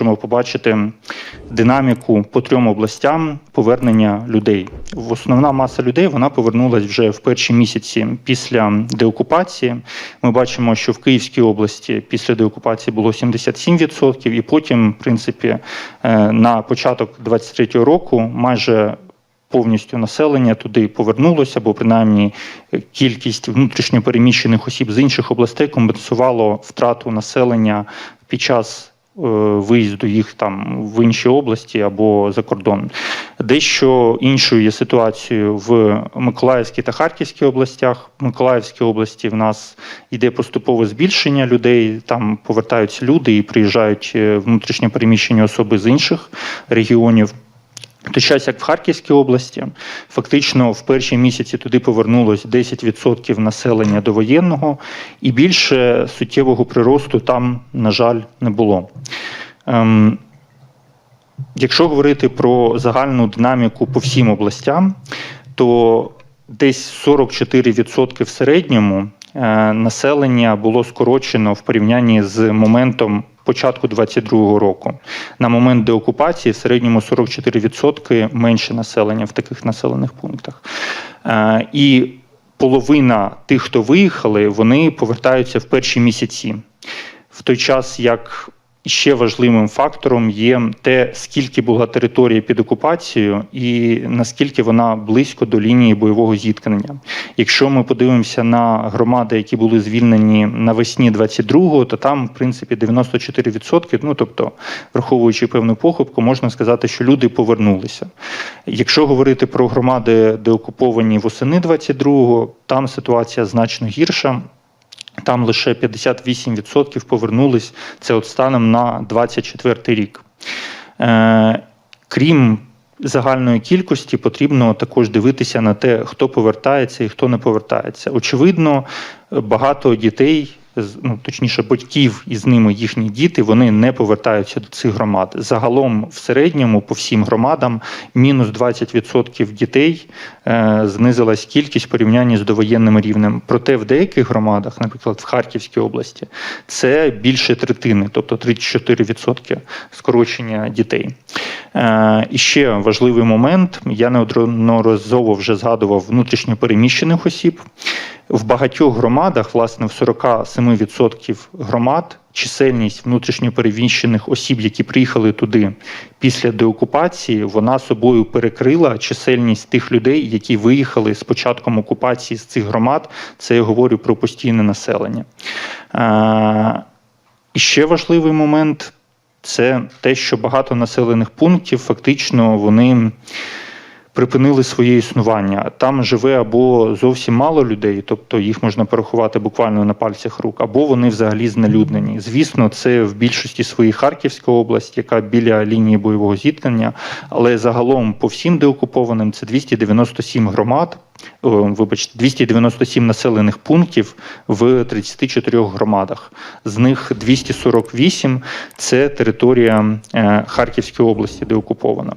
можемо побачити динаміку по трьом областям повернення людей. Основна маса людей вона повернулась вже в перші місяці після деокупації. Ми бачимо, що в Київській області після деокупації було 77%, і потім, в принципі, е, на початок 23-го року майже повністю населення туди повернулося, або принаймні кількість внутрішньопереміщених осіб з інших областей компенсувало втрату населення під час. Е, Виїзду їх там в інші області або за кордон. Дещо іншою є ситуацією в Миколаївській та Харківській областях. В Миколаївській області в нас йде поступове збільшення людей. Там повертаються люди і приїжджають е, внутрішньо переміщені особи з інших регіонів. В той час, як в Харківській області, фактично в перші місяці туди повернулось 10% населення довоєнного, і більше суттєвого приросту там, на жаль, не було. Ем, якщо говорити про загальну динаміку по всім областям, то десь 44% в середньому е, населення було скорочено в порівнянні з моментом початку 2022 року. На момент деокупації в середньому 44% менше населення в таких населених пунктах. Е, І половина тих, хто виїхали, вони повертаються в перші місяці. В той час, як ще важливим фактором є те, скільки була територія під окупацією, і наскільки вона близько до лінії бойового зіткнення. Якщо ми подивимося на громади, які були звільнені навесні 22-го, то там, в принципі, 94%, ну тобто, враховуючи певну похибку, можна сказати, що люди повернулися. Якщо говорити про громади, де окуповані восени 22-го, там ситуація значно гірша. Там лише 58% повернулись це от станом на 24 рік. Е, крім загальної кількості, потрібно також дивитися на те, хто повертається і хто не повертається. Очевидно, багато дітей. Ну, точніше, батьків і з ними їхні діти вони не повертаються до цих громад. Загалом, в середньому, по всім громадам, мінус 20% дітей е, знизилась кількість в порівнянні з довоєнним рівнем. Проте в деяких громадах, наприклад, в Харківській області, це більше третини, тобто 34% скорочення дітей. Е, і ще важливий момент: я неодноразово вже згадував внутрішньо переміщених осіб. В багатьох громадах, власне, в 47% громад, чисельність внутрішньо переміщених осіб, які приїхали туди після деокупації, вона собою перекрила чисельність тих людей, які виїхали з початком окупації з цих громад. Це я говорю про постійне населення. Е, І ще важливий момент це те, що багато населених пунктів фактично вони припинили своє існування. Там живе або зовсім мало людей, тобто їх можна порахувати буквально на пальцях рук, або вони взагалі знелюднені. Звісно, це в більшості своїй Харківська область, яка біля лінії бойового зіткнення, але загалом по всім деокупованим це 297 громад. Вибачте, 297 населених пунктів в 34 громадах. З них 248 – це територія е, Харківської області, де окупована.